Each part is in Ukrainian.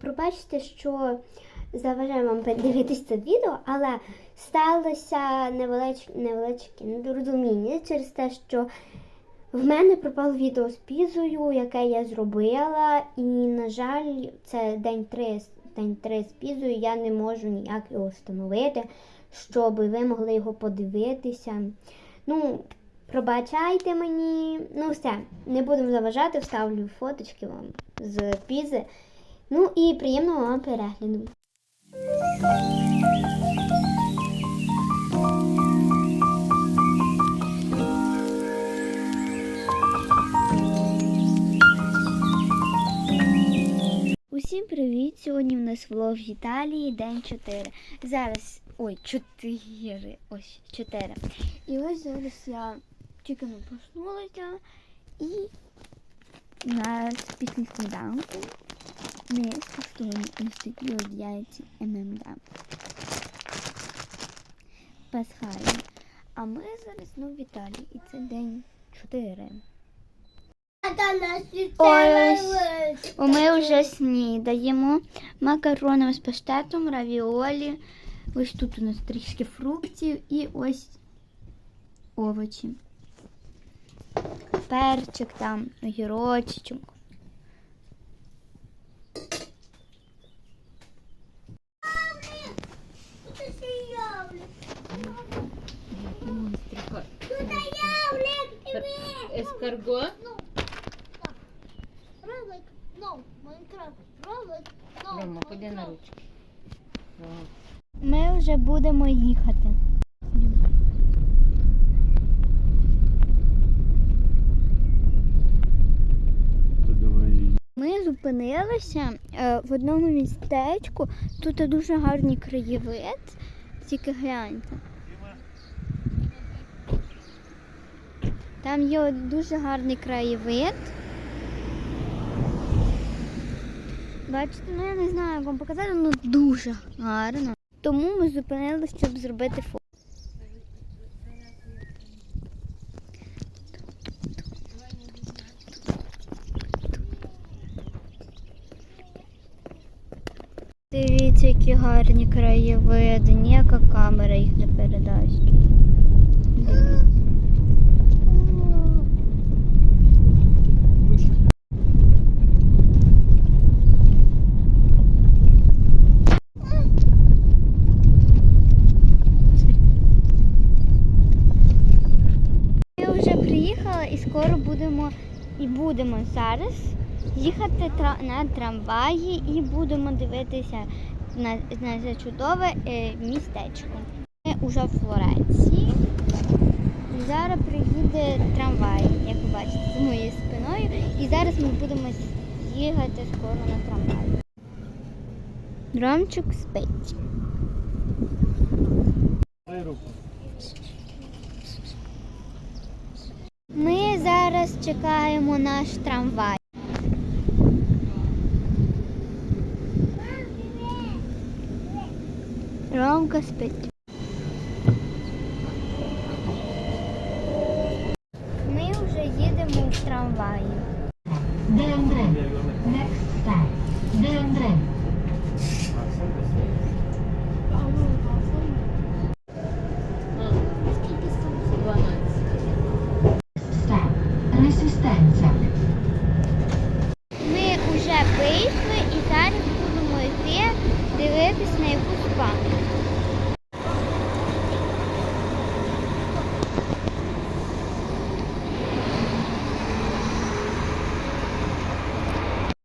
Пробачте, що заважаю вам дивитися це відео, але сталося невелич... невеличке недорозуміння через те, що в мене пропало відео з пізою, яке я зробила, і, на жаль, це день 3, день 3 з пізою, я не можу ніяк його встановити, щоб ви могли його подивитися. Ну, пробачайте мені. Ну, все, не будемо заважати, вставлю фоточки вам з пізи. Ну і приємного вам перегляду. Усім привіт! Сьогодні в нас влог в Італії, день 4. Зараз. Ой, 4. Ось 4. І ось зараз я тільки не проснулася і у нас після сніданку ми скуштуємо ось такі от яйці ММД. Пасхальні. А ми зараз знову в Італії і це день 4. Ось ми вже снідаємо макарони з паштетом, равіолі. Ось тут у нас трішки фруктів і ось овочі. Перчик там, огірочок. Ескарго? Ролик, ну, Майнкрафт, ролик, ну, Рома, ходи на ручки. Ми вже будемо їхати. Ми зупинилися е, в одному містечку. Тут дуже гарний краєвид. Тільки гляньте. Там є дуже гарний краєвид. Бачите, ну я не знаю, як вам показати, ну дуже гарно. Тому ми зупинилися, щоб зробити фото. Дивіться, які гарні краєвиди, ніяка камера їх не передасть. Ми вже приїхали і скоро будемо і будемо зараз їхати на трамваї і будемо дивитися на, на це чудове е, містечко. Ми вже в Флоренції. Зараз приїде трамвай, як ви бачите, з моєю спиною. І зараз ми будемо їхати скоро на трамваї. Ромчик спить. дай руку. Ми зараз чекаємо наш трамвай. Ромка спить. Ми вже їдемо в трамваї. Next. Stop. Resistenza. Ми вже вийшли і зараз будемо йти дивитись на якусь пам'ять.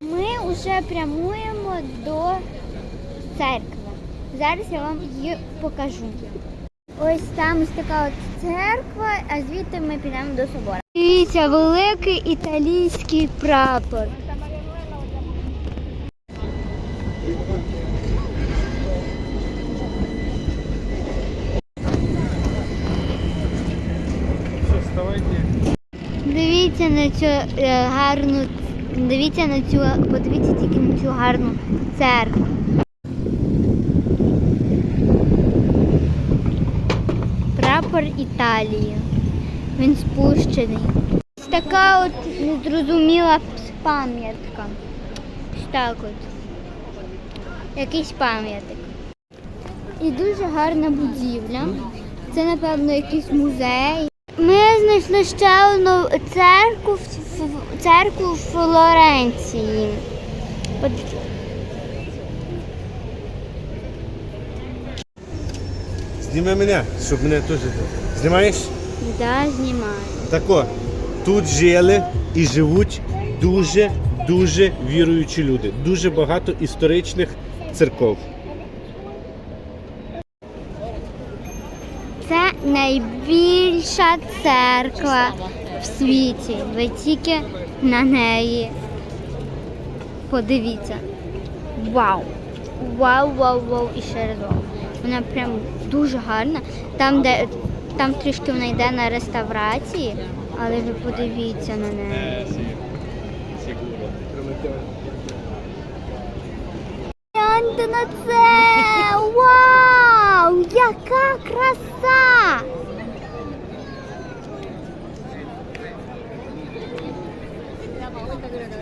Ми вже прямуємо до церкви. Зараз я вам її покажу. Ось там ось така от церква, а звідти ми підемо до собору. Дивіться, великий італійський прапор. Дивіться на цю е, гарну, дивіться на цю, подивіться тільки на цю гарну церкву. Прапор Італії. Він спущений. Ось така. от незрозуміла пам'ятка. Ось так от. Якийсь пам'ятник. І дуже гарна будівля. Це, напевно, якийсь музей. Ми знайшли ще одну церкву, церкву в Флоренції. Зніми мене, щоб мене теж. Знімаєш? Да, знімаю. Тако, тут жили і живуть дуже дуже віруючі люди. Дуже багато історичних церков. Це найбільша церква в світі. Ви тільки на неї подивіться. Вау! Вау, вау, вау і ще раз вау. Вона прям дуже гарна. Там, де там трішки вона йде на реставрації, але ви подивіться на неї. Гляньте на це! Вау! Яка краса!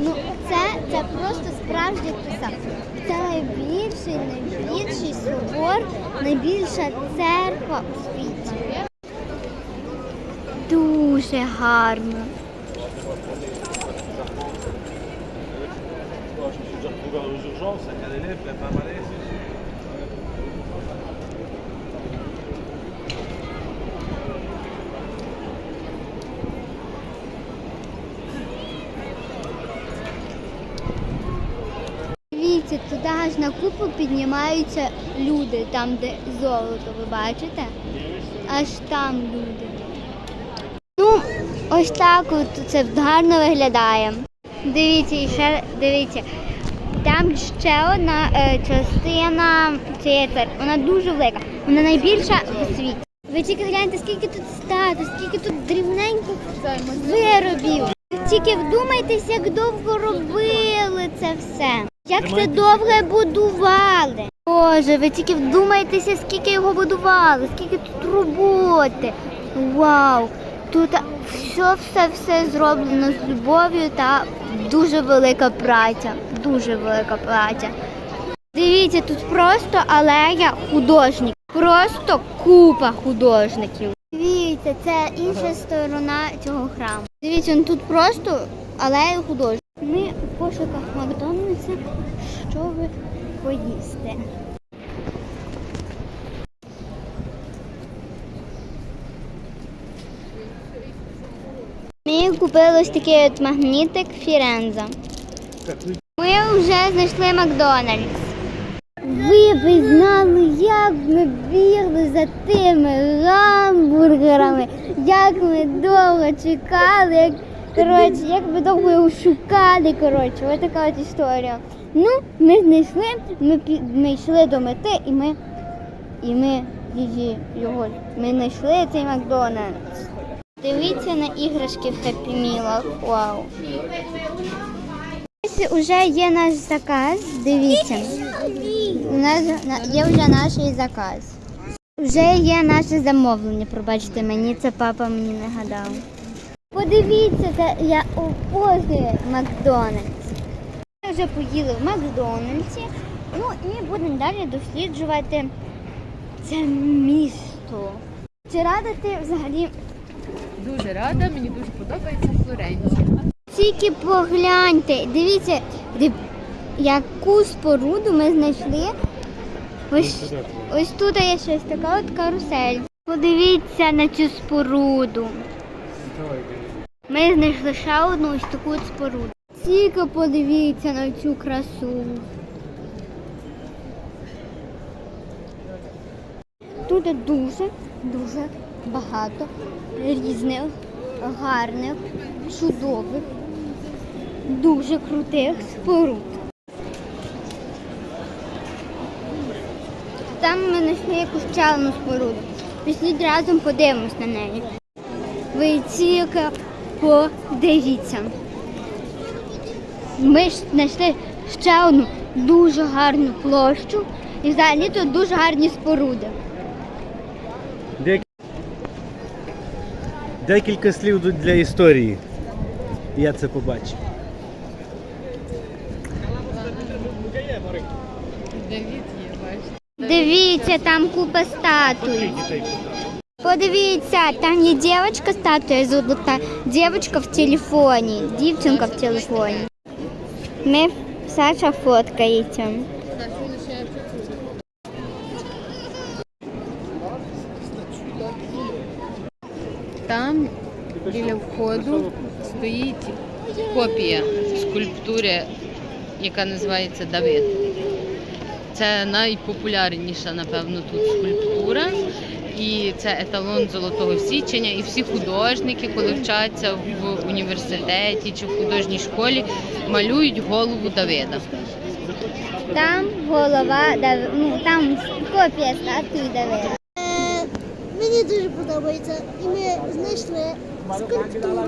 Ну, це, це просто справжня краса. Це найбільший, найбільший найбільша церква у світі. Дуже гарно. Аж на купу піднімаються люди, там, де золото, ви бачите? Аж там люди. Ну, ось так от це гарно виглядає. Дивіться, ще дивіться. Там ще одна е, частина цієї. Вона дуже велика. Вона найбільша у світі. Ви тільки гляньте, скільки тут статуй, скільки тут дрібненьких виробів. Тільки вдумайтесь, як довго робили це все. Як це довго будували. Боже, ви тільки вдумайтеся, скільки його будували, скільки тут роботи. Вау! Тут все, все, все зроблено з любов'ю та дуже велика праця. Дуже велика праця. Дивіться, тут просто алея художників. Просто купа художників. Дивіться, це інша сторона цього храму. Дивіться, тут просто алея художників. Ми в пошуках Макдональдса, щоб поїсти. Ми купили ось такий от магнітик Фіренза. Ми вже знайшли Макдональдс. Ви б знали, як ми бігли за тими гамбургерами, як ми довго чекали, як, коротше, як ми довго його шукали. Коротше, ось така от історія. Ну, ми знайшли, ми, ми йшли до мети і ми, і ми її, його, ми знайшли цей Макдональдс. Дивіться на іграшки в Хеппі Мілах. Вау. Ось уже є наш заказ. Дивіться. У нас на- є вже наш заказ. Вже є наше замовлення. Пробачте мені, це папа мені нагадав. Подивіться, це я обожнюю Макдональдс. Ми вже поїли в Макдональдсі. Ну і будемо далі досліджувати це місто. Чи рада ти взагалі Дуже рада, мені дуже подобається Флоренція. Тільки погляньте, дивіться, яку споруду ми знайшли. Ось, ось тут є щось така от карусель. Подивіться на цю споруду. Ми знайшли ще одну ось таку споруду. Тільки подивіться на цю красу. Тут дуже, дуже багато різних, гарних, чудових, дуже крутих споруд. там ми знайшли якусь чалну споруду. Пішліть разом подивимось на неї. Ви тільки подивіться. Ми ж знайшли ще одну дуже гарну площу. І взагалі тут дуже гарні споруди. Дек- Декілька слів тут для історії. Я це побачив. Дивіться, там купа статуй. Подивіться, там є дівчинка статуя золота, дівчинка в телефоні, дівчинка в телефоні. Ми Саша фоткається. Там біля входу стоїть копія скульптури, яка називається Давид. Це найпопулярніша, напевно, тут скульптура. І це еталон золотого січення. І всі художники, коли вчаться в університеті чи в художній школі, малюють голову Давида. Там голова, Дав- ну там копія статуї Давида. Е, Мені дуже подобається. І ми знайшли скульптуру.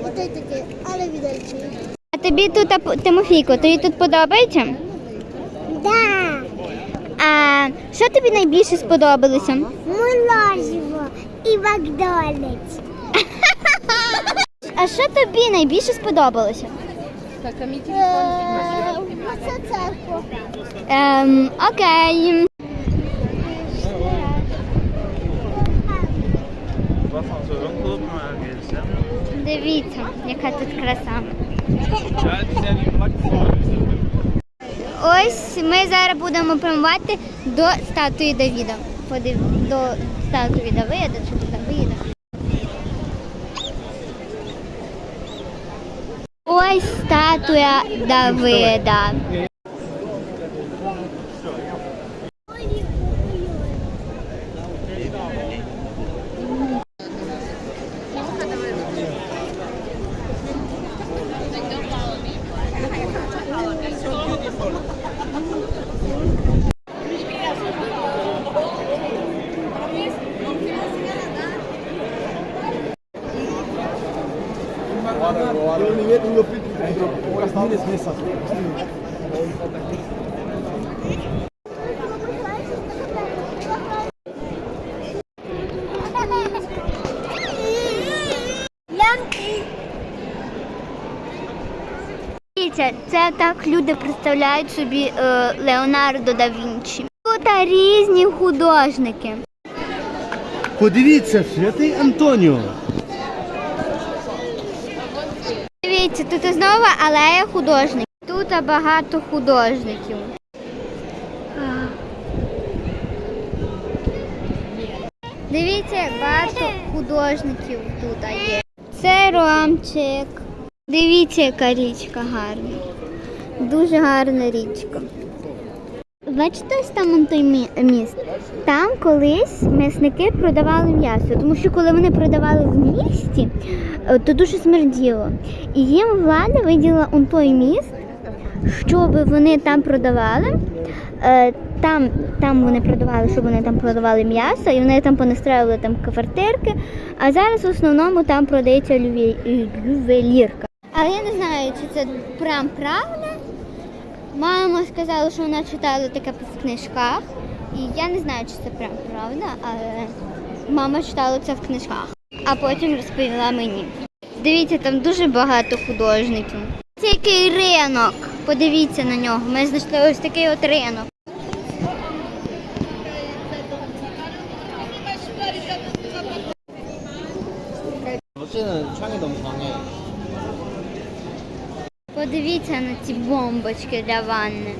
І те таке, але віддальчий. А тобі тут, Тимофійко, тобі тут подобається? Да, А що тобі найбільше сподобалося? морозиво і Макдональдс. А що тобі найбільше сподобалося? Так, а мій Е, Оце церква. Ем, окей. Дивіться, яка тут краса. Ось ми зараз будемо прямувати до статуї Давіда. Подив... До статуї Давида чи до Давида. Ось статуя Давида. Дивіться, це так люди представляють собі е, Леонардо да Вінчі. Тут різні художники. Подивіться, святий Антоніо. Дивіться, тут знову алея художників. Тут багато художників. Дивіться, багато художників тут є. Це Ромчик. Дивіться, яка річка гарна. Дуже гарна річка. Бачите, ось там той мі- міст. Там колись м'ясники продавали м'ясо, тому що коли вони продавали в місті, е, то дуже смерділо. І їм влада виділа он той міст, щоб вони там продавали. Е, Там, там вони продавали, щоб вони там продавали м'ясо, і вони там понастроїли там квартирки. А зараз в основному там продається ювелірка. Але я не знаю, чи це прям правда. Мама сказала, що вона читала таке в книжках. І я не знаю, чи це прям правда, але мама читала це в книжках, а потім розповіла мені. Дивіться, там дуже багато художників. Це який ринок. Подивіться на нього. Ми знайшли ось такий от ринок. Подивіться на ці бомбочки для ванни.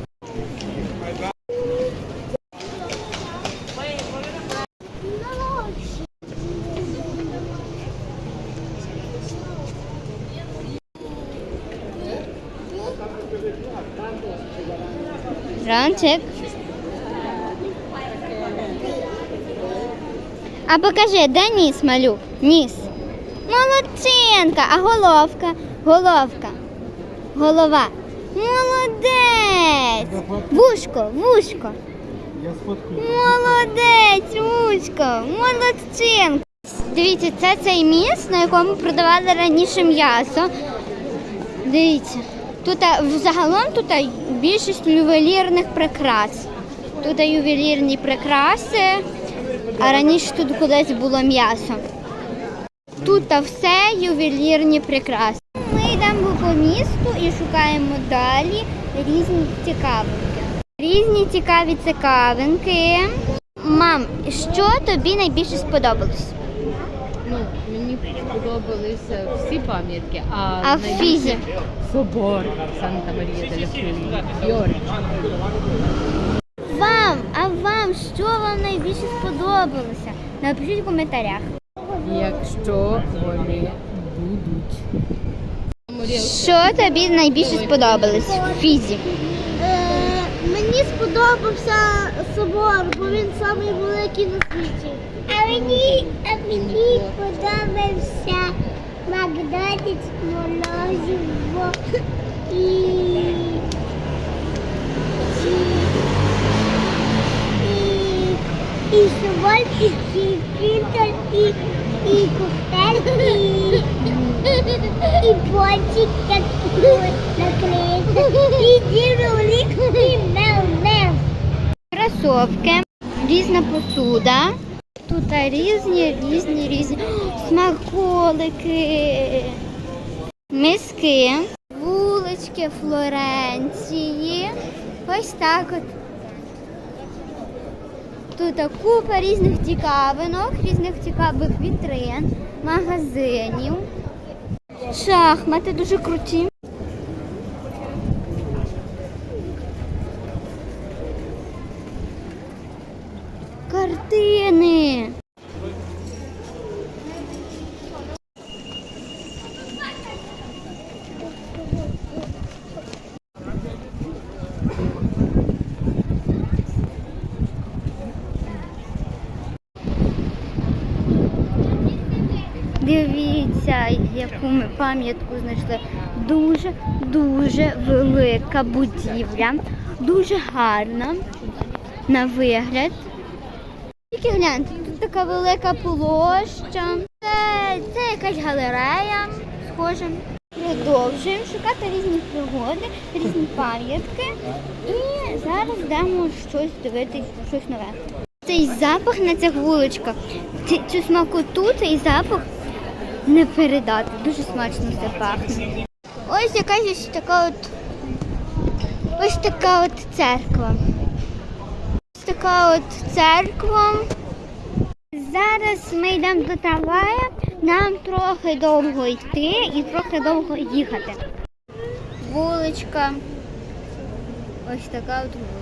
Ранчик. А покажи, де ніс, малюк? Ніс. Молодчинка, а головка? Головка. Голова. Молодець. Вушко, вушко. Молодець, ручка, молодчинка. Дивіться, це цей міст, на якому продавали раніше м'ясо. Дивіться, тут взагалом тут більшість ювелірних прикрас. Тут ювелірні прикраси, а раніше тут кудись було м'ясо. Тут все ювелірні прикраси. По місту і шукаємо далі різні цікавинки. Різні цікаві цікавинки. Мам, що тобі найбільше сподобалось? Ну, мені сподобалися всі пам'ятки, а, А в найбільше Фізі? собор Санта Марія деля Фіорі. Вам, а вам що вам найбільше сподобалося? Напишіть в коментарях. Якщо вони будуть. Що тобі найбільше сподобалось в фізі? Е, мені сподобався собор, бо він самий великий на світі. А мені, а мені подобався Макдональдс, морозиво і, і, і, і собор, і і, і коктейль, і, і такий наклеїти, і дірулік, і мел-мел. Кросовки, різна посуда. Тут різні, різні, різні смаколики, миски, вулички Флоренції. Ось так от. Тут купа різних цікавинок, різних цікавих вітрин, магазинів. Шахмати дуже круті. Картини. Дивіться, яку ми пам'ятку знайшли. Дуже дуже велика будівля, дуже гарна на вигляд. Тільки гляньте, тут така велика площа. Це, це якась галерея, схоже. Продовжуємо шукати різні пригоди, різні пам'ятки. І зараз йдемо щось дивитись, щось нове. Цей запах на цих вуличках, цю смакоту, цей запах не передати. Дуже смачно все пахне. Ось якась ось така от ось така от церква. Ось така от церква. Зараз ми йдемо до трамвая. Нам трохи довго йти і трохи довго їхати. Вуличка. Ось така от вуличка.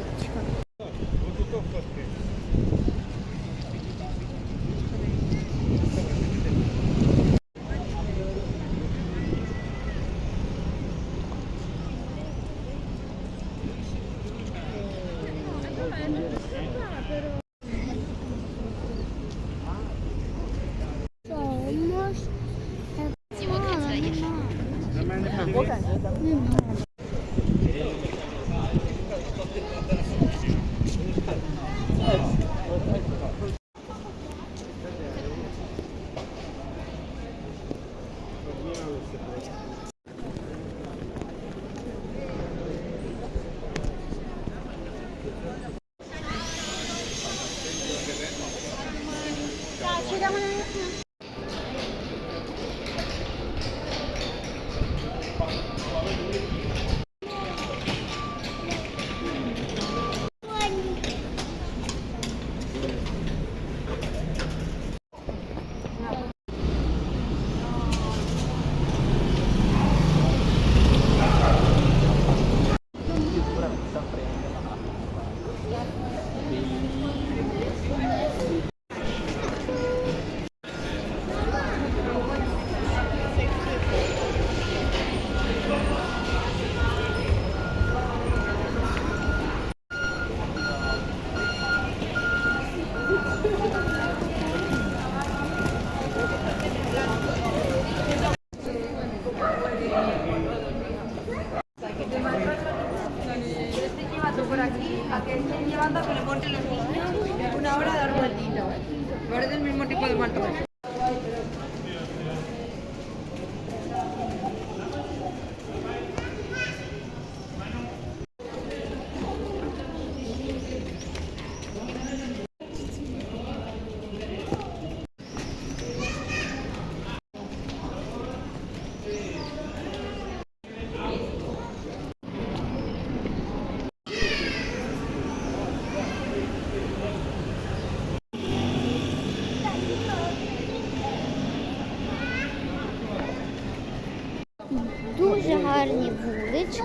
Гарні вулички.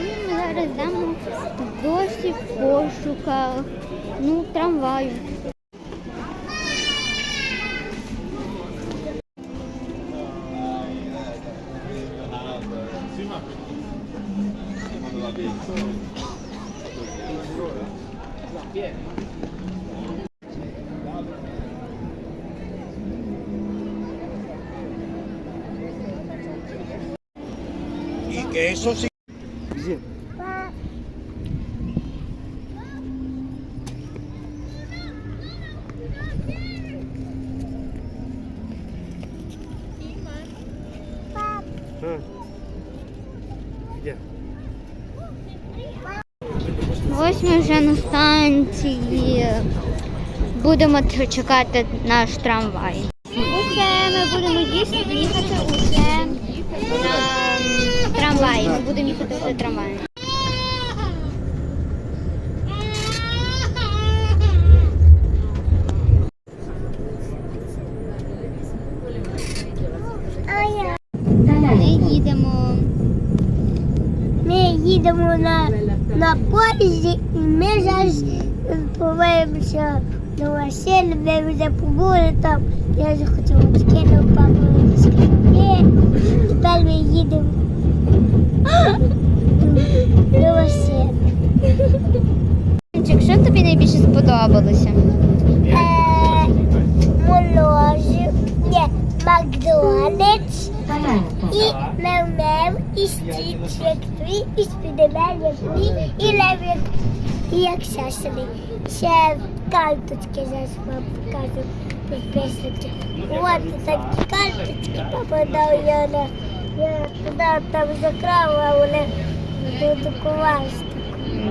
І ми зараз йдемо досі в пошуках ну, трамваю. Y eso sí. Ось ми вже на станції. Будемо чекати наш трамвай. Ми будемо їхати, їхати м, трамваї. Ми будемо їхати вже трамваєм. Ми їдемо. Ми їдемо на, на поїзді і ми зараз повернемося до машини, ми вже побули там. Я вже хотіла скинути папу і сказати, тепер ми їдемо Чик, Що тобі найбільше сподобалося? Е, Моложе, ні, Макдональдс, і мев-мев, і як твій, і спідемен, як мій, і лев, і як сестрий. Ще карточки зараз вам покажу підписники. От такі карточки папа дав я на я туди там закрала, а вони додукувалися.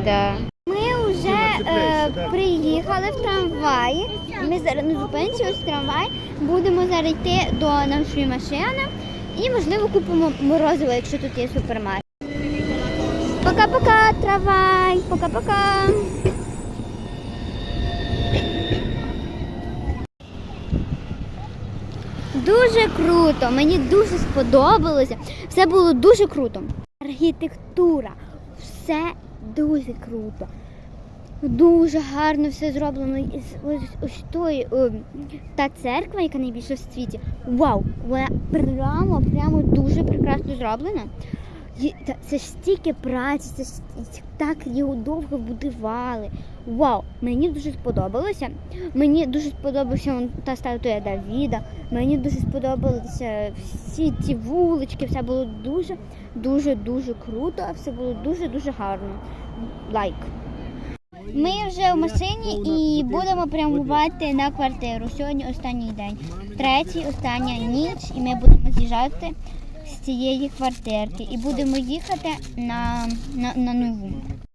Да. Ми вже е, приїхали в трамваї. Ми зараз на зупинці, ось трамвай. Будемо зараз йти до нашої машини і, можливо, купимо морозиво, якщо тут є супермаркет. Пока-пока, трамвай! Пока-пока! Дуже круто, мені дуже сподобалося. Все було дуже круто. Архітектура, все дуже круто. Дуже гарно все зроблено. Ось, ось той, о, та церква, яка найбільша в світі. Вау! Вона прямо, прямо дуже прекрасно зроблена. Це ж стільки праці, це ж так його довго будували. Вау! Мені дуже сподобалося. Мені дуже сподобався та статуя Давіда. Мені дуже сподобалися всі ці вулички. Все було дуже, дуже, дуже круто. Все було дуже, дуже гарно. Лайк. Ми вже в машині і будемо прямувати на квартиру. Сьогодні останній день. Третій, остання ніч, і ми будемо з'їжджати з цієї квартирки і будемо їхати на, на, на нову.